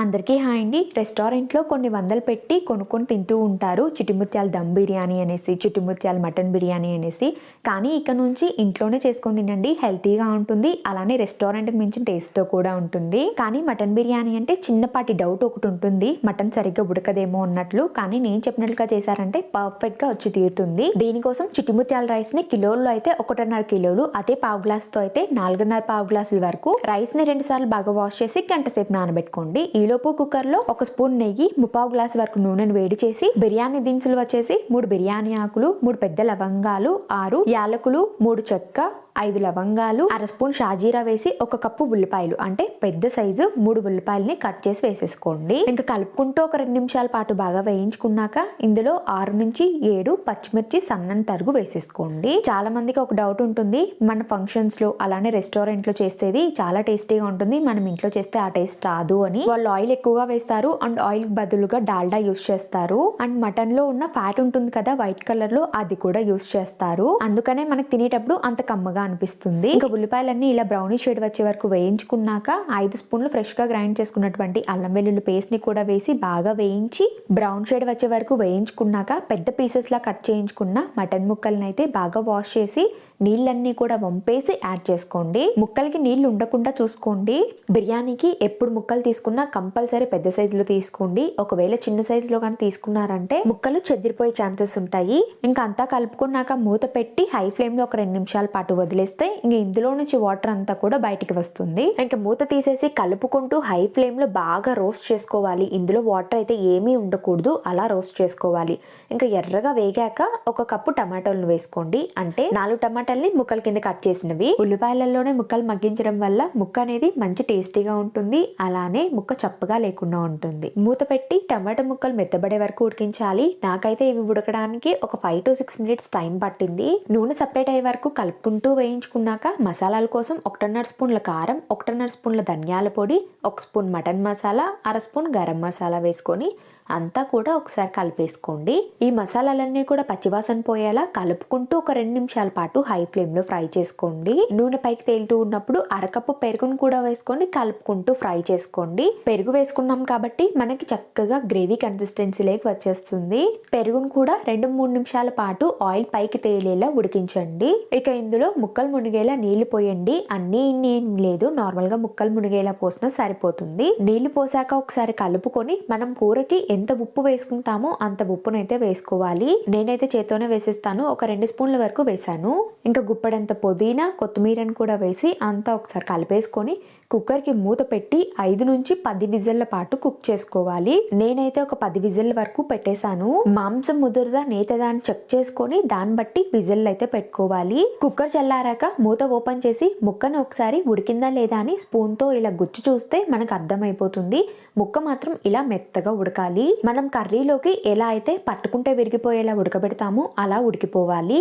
అందరికీ హాయ్ అండి. రెస్టారెంట్లో కొన్ని వందలు పెట్టి కొనుక్కొని తింటూ ఉంటారు. చిటిముత్యాల దమ్ బిర్యానీ అనేసి చిటిముత్యాల మటన్ బిర్యానీ అనేసి. కానీ ఇక నుంచి ఇంట్లోనే చేసుకొని తినండి. హెల్తీగా ఉంటుంది. అలానే రెస్టారెంట్కి మించిన టేస్ట్తో కూడా ఉంటుంది. కానీ మటన్ బిర్యానీ అంటే చిన్నపాటి డౌట్ ఒకటి ఉంటుంది. మటన్ సరిగ్గా ఉడకదేమో అన్నట్లు. కానీ నేను చెప్పినట్లుగా చేశారంటే పర్ఫెక్ట్గా వచ్చి తీరుతుంది. దీనికోసం చిటిముత్యాల రైస్ని కిలోల్లో అయితే ఒకటిన్నర కిలోలు అదే పావు గ్లాస్తో అయితే నాలుగున్నర పావు గ్లాసుల వరకు. రైస్ని రెండు సార్లు బాగా వాష్ చేసి గంట సేపు నానబెట్టుకోండి. ఈలోపు కుక్కర్లో ఒక స్పూన్ నెయ్యి ముప్పావు గ్లాస్ వరకు నూనెను వేడి చేసి బిర్యానీ దినుసులు వచ్చేసి మూడు బిర్యానీ ఆకులు మూడు పెద్ద లవంగాలు ఆరు యాలకులు మూడు చెక్క ఐదు లవంగాలు అర స్పూన్ షాజీరా వేసి ఒక కప్పు ఉల్లిపాయలు. అంటే పెద్ద సైజు మూడు ఉల్లిపాయలని కట్ చేసి వేసేసుకోండి. ఇంకా కలుపుకుంటూ ఒక రెండు నిమిషాల పాటు బాగా వేయించుకున్నాక ఇందులో ఆరు నుంచి ఏడు పచ్చిమిర్చి సన్నని తరుగు వేసేసుకోండి. చాలా మందికి ఒక డౌట్ ఉంటుంది మన ఫంక్షన్స్లో అలానే రెస్టారెంట్లో చేసేది చాలా టేస్టీగా ఉంటుంది మనం ఇంట్లో చేస్తే ఆ టేస్ట్ రాదు అని. వాళ్ళు ఆయిల్ ఎక్కువగా వేస్తారు అండ్ ఆయిల్ బదులుగా డాల్డా యూస్ చేస్తారు. అండ్ మటన్లో ఉన్న ఫ్యాట్ ఉంటుంది కదా వైట్ కలర్లో అది కూడా యూస్ చేస్తారు. అందుకనే మనకు తినేటప్పుడు అంత కమ్మగా అనిపిస్తుంది. ఇంకా ఉల్లిపాయలన్నీ ఇలా బ్రౌనీ షేడ్ వచ్చే వరకు వేయించుకున్నాక ఐదు స్పూన్లు ఫ్రెష్గా గ్రైండ్ చేసుకున్నటువంటి అల్లం వెల్లుల్లి పేస్ట్ని కూడా వేసి బాగా వేయించి బ్రౌన్ షేడ్ వచ్చే వరకు వేయించుకున్నాక పెద్ద పీసెస్ లా కట్ చేయించుకున్న మటన్ ముక్కల్ని అయితే బాగా వాష్ చేసి నీళ్ళన్నీ కూడా వంపేసి యాడ్ చేసుకోండి. ముక్కలకి నీళ్ళు ఉండకుండా చూసుకోండి. బిర్యానీకి ఎప్పుడు ముక్కలు తీసుకున్నా కంపల్సరీ పెద్ద సైజులో తీసుకోండి. ఒకవేళ చిన్న సైజులో కానీ తీసుకున్నారంటే ముక్కలు చెదిరిపోయే ఛాన్సెస్ ఉంటాయి. ఇంకా అంతా కలుపుకున్నాక మూత పెట్టి హై ఫ్లేమ్లో ఒక రెండు నిమిషాల పాటు వదిలేస్తే ఇంకా ఇందులో నుంచి వాటర్ అంతా కూడా బయటికి వస్తుంది. ఇంకా మూత తీసేసి కలుపుకుంటూ హై ఫ్లేమ్లో బాగా రోస్ట్ చేసుకోవాలి. ఇందులో వాటర్ అయితే ఏమీ ఉండకూడదు. అలా రోస్ట్ చేసుకోవాలి. ఇంకా ఎర్రగా వేగాక ఒక కప్పు టమాటోలను వేసుకోండి. అంటే నాలుగు టమాటాలని ముక్కల కింద కట్ చేసినవి. ఉల్లిపాయలలోనే ముక్కలు మగ్గించడం వల్ల ముక్క అనేది మంచి టేస్టీగా ఉంటుంది. అలానే ముక్క చప్పగా లేకుండా ఉంటుంది. మూత పెట్టి టమాటా ముక్కలు మెత్తబడే వరకు ఉడికించాలి. నాకైతే ఇవి ఉడకడానికి ఒక five to six minutes time పట్టింది. నూనె సపరేట్ అయ్యే వరకు కలుపుకుంటూ వేయించుకున్నాక మసాలాల కోసం ఒకటిన్నర స్పూన్ల కారం ఒకటిన్నర స్పూన్ల ధనియాల పొడి ఒక స్పూన్ మటన్ మసాలా అర స్పూన్ గరం మసాలా వేసుకొని అంతా కూడా ఒకసారి కలిపేసుకోండి. ఈ మసాలాలన్నీ కూడా పచ్చివాసన పోయేలా కలుపుకుంటూ ఒక రెండు నిమిషాల పాటు హై హై ఫ్లేమ్లో ఫ్రై చేసుకోండి. నూనె పైకి తేలుతూ ఉన్నప్పుడు అరకప్పు పెరుగును కూడా వేసుకొని కలుపుకుంటూ ఫ్రై చేసుకోండి. పెరుగు వేసుకున్నాం కాబట్టి మనకి చక్కగా గ్రేవీ కన్సిస్టెన్సీలోకి వచ్చేస్తుంది. పెరుగును కూడా రెండు మూడు నిమిషాల పాటు ఆయిల్ పైకి తేలేలా ఉడికించండి. ఇక ఇందులో ముక్కలు మునిగేలా నీళ్ళు పోయండి. అన్ని ఇన్ని ఏం లేదు. నార్మల్గా ముక్కలు మునిగేలా పోసినా సరిపోతుంది. నీళ్ళు పోసాక ఒకసారి కలుపుకొని మనం కూరకి ఎంత ఉప్పు వేసుకుంటామో అంత ఉప్పునైతే వేసుకోవాలి. నేనైతే చేత్తోనే వేసేస్తాను. ఒక రెండు స్పూన్ల వరకు వేసాను ఇంకా గుప్పడంత పుదీనా కొత్తిమీరని కూడా వేసి అంతా ఒకసారి కలిపేసుకొని కుక్కర్కి మూత పెట్టి ఐదు నుంచి పది విజిల్ల పాటు కుక్ చేసుకోవాలి. నేనైతే ఒక పది విజిల్ల వరకు పెట్టేశాను. మాంసం ముదురుదా నేతదా అని చెక్ చేసుకొని దాన్ని బట్టి విజిల్ అయితే పెట్టుకోవాలి. కుక్కర్ చల్లారాక మూత ఓపెన్ చేసి ముక్కను ఒకసారి ఉడికిందా లేదా అని స్పూన్తో ఇలా గుచ్చి చూస్తే మనకు అర్థమైపోతుంది. ముక్క మాత్రం ఇలా మెత్తగా ఉడకాలి. మనం కర్రీలోకి ఎలా అయితే పట్టుకుంటే విరిగిపోయేలా ఉడకబెడతామో అలా ఉడికిపోవాలి.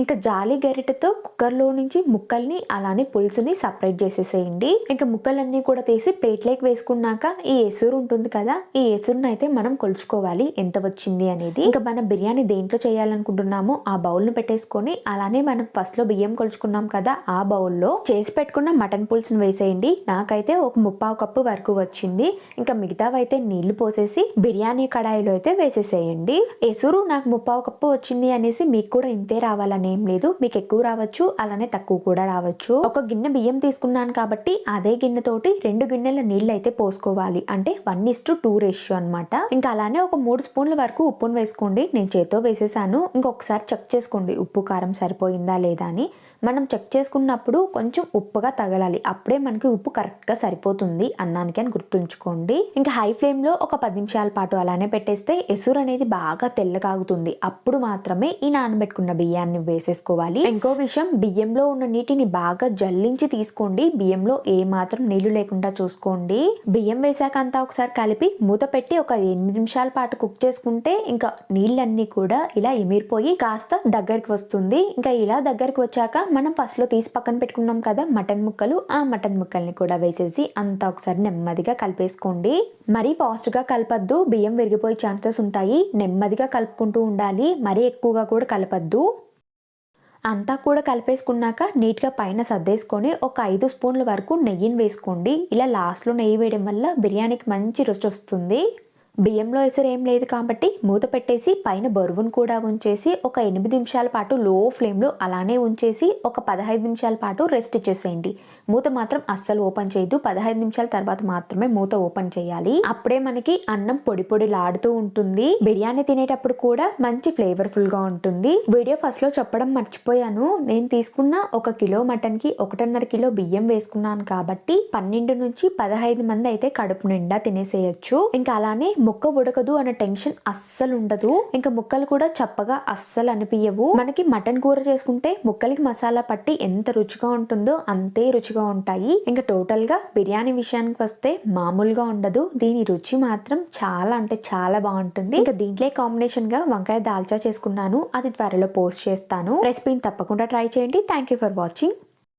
ఇంకా జాలి గరిటెతో కుక్కర్లో నుంచి ముక్కల్ని అలానే పులుసుని సపరేట్ చేసేసేయండి. ఇంకా ముక్కలన్నీ కూడా తీసి ప్లేట్లోకి వేసుకున్నాక ఈ ఎసురు ఉంటుంది కదా ఈ ఎసురుని అయితే మనం కొలుచుకోవాలి. ఎంత వచ్చింది అనేది. ఇంకా మనం బిర్యానీ దేంట్లో చేయాలనుకుంటున్నామో ఆ బౌల్ను పెట్టేసుకొని అలానే మనం ఫస్ట్లో బియ్యం కొలుచుకున్నాం కదా ఆ బౌల్లో చేసి పెట్టుకున్న మటన్ పులుసును వేసేయండి. నాకైతే ఒక ముప్పావు కప్పు వరకు వచ్చింది. ఇంకా మిగతావైతే నీళ్ళు పోసేసి బిర్యానీ కడాయిలో అయితే వేసేసేయండి. ఎసురు నాకు ముప్పావు కప్పు వచ్చింది అనేసి మీకు కూడా ఇంతే రావాలని ఏం లేదు. మీకు ఎక్కువ రావచ్చు అలానే తక్కువ కూడా రావచ్చు. ఒక గిన్నె బియ్యం తీసుకున్నాను కాబట్టి అదే గిన్నెతోటి రెండు గిన్నెల నీళ్ళు అయితే పోసుకోవాలి. అంటే one is to two ratio అనమాట ఇంకా అలానే ఒక మూడు స్పూన్ల వరకు ఉప్పును వేసుకోండి. నేను చేతో వేసేసాను. ఇంకొకసారి చెక్ చేసుకోండి ఉప్పు కారం సరిపోయిందా లేదా అని. మనం చెక్ చేసుకున్నప్పుడు కొంచెం ఉప్పుగా తగలాలి. అప్పుడే మనకి ఉప్పు కరెక్ట్గా సరిపోతుంది అన్నానికి అని గుర్తుంచుకోండి. ఇంకా హై ఫ్లేమ్లో ఒక పది నిమిషాల పాటు అలానే పెట్టేస్తే ఎసురు అనేది బాగా తెల్లగాగుతుంది అప్పుడు మాత్రమే ఈ నానబెట్టుకున్న బియ్యాన్ని వేసేసుకోవాలి. ఇంకో విషయం బియ్యంలో ఉన్న నీటిని బాగా జల్లించి తీసుకోండి. బియ్యంలో ఏ మాత్రం నీళ్ళు లేకుండా చూసుకోండి. బియ్యం వేసాక అంతా ఒకసారి కలిపి మూత పెట్టి ఒక ఎనిమిది నిమిషాల పాటు కుక్ చేసుకుంటే ఇంకా నీళ్ళన్నీ కూడా ఇలా ఎమిరిపోయి కాస్త దగ్గరికి వస్తుంది. ఇంకా ఇలా దగ్గరికి వచ్చాక మనం ఫస్ట్లో తీసి పక్కన పెట్టుకున్నాం కదా మటన్ ముక్కలు. ఆ మటన్ ముక్కల్ని కూడా వేసేసి అంతా ఒకసారి నెమ్మదిగా కలిపేసుకోండి. మరీ ఫాస్ట్గా కలపద్దు. బియ్యం విరిగిపోయే ఛాన్సెస్ ఉంటాయి. నెమ్మదిగా కలుపుకుంటూ ఉండాలి. మరీ ఎక్కువగా కూడా కలపద్దు. అంతా కూడా కలిపేసుకున్నాక నీట్గా పైన సర్దేసుకొని ఒక ఐదు స్పూన్ల వరకు నెయ్యిని వేసుకోండి. ఇలా లాస్ట్లో నెయ్యి వేయడం వల్ల బిర్యానీకి మంచి రుచి వస్తుంది. బియ్యంలో ఎసురు ఏం లేదు కాబట్టి మూత పెట్టేసి పైన బరువును కూడా ఉంచేసి ఒక ఎనిమిది నిమిషాల పాటు లో ఫ్లేమ్లో అలానే ఉంచేసి ఒక పదహైదు నిమిషాల పాటు రెస్ట్ చేసేయండి. మూత మాత్రం అస్సలు ఓపెన్ చేయదు. పదహైదు నిమిషాల తర్వాత మాత్రమే మూత ఓపెన్ చేయాలి. అప్పుడే మనకి అన్నం పొడి పొడిలాడుతూ ఉంటుంది. బిర్యానీ తినేటప్పుడు కూడా మంచి ఫ్లేవర్ఫుల్గా ఉంటుంది. వీడియో ఫస్ట్లో చెప్పడం మర్చిపోయాను. నేను తీసుకున్న ఒక కిలో మటన్కి ఒకటిన్నర కిలో బియ్యం వేసుకున్నాను కాబట్టి పన్నెండు నుంచి పదహైదు మంది అయితే కడుపు నిండా తినేసేయచ్చు. ఇంకా అలానే ముక్క ఉడకదు అనే టెన్షన్ అస్సలు ఉండదు. ఇంకా ముక్కలు కూడా చప్పగా అస్సలు అనిపించవు మనకి మటన్ కూర చేసుకుంటే ముక్కలకి మసాలా పట్టి ఎంత రుచిగా ఉంటుందో అంతే రుచిగా ఉంటాయి. ఇంకా టోటల్గా బిర్యానీ విషయానికి వస్తే మామూలుగా ఉండదు. దీని రుచి మాత్రం చాలా అంటే చాలా బాగుంటుంది. ఇంకా దీంట్లో కాంబినేషన్గా వంకాయ దాల్చా చేసుకున్నాను. అది త్వరలో పోస్ట్ చేస్తాను. రెసిపీని తప్పకుండా ట్రై చేయండి. Thank you for watching.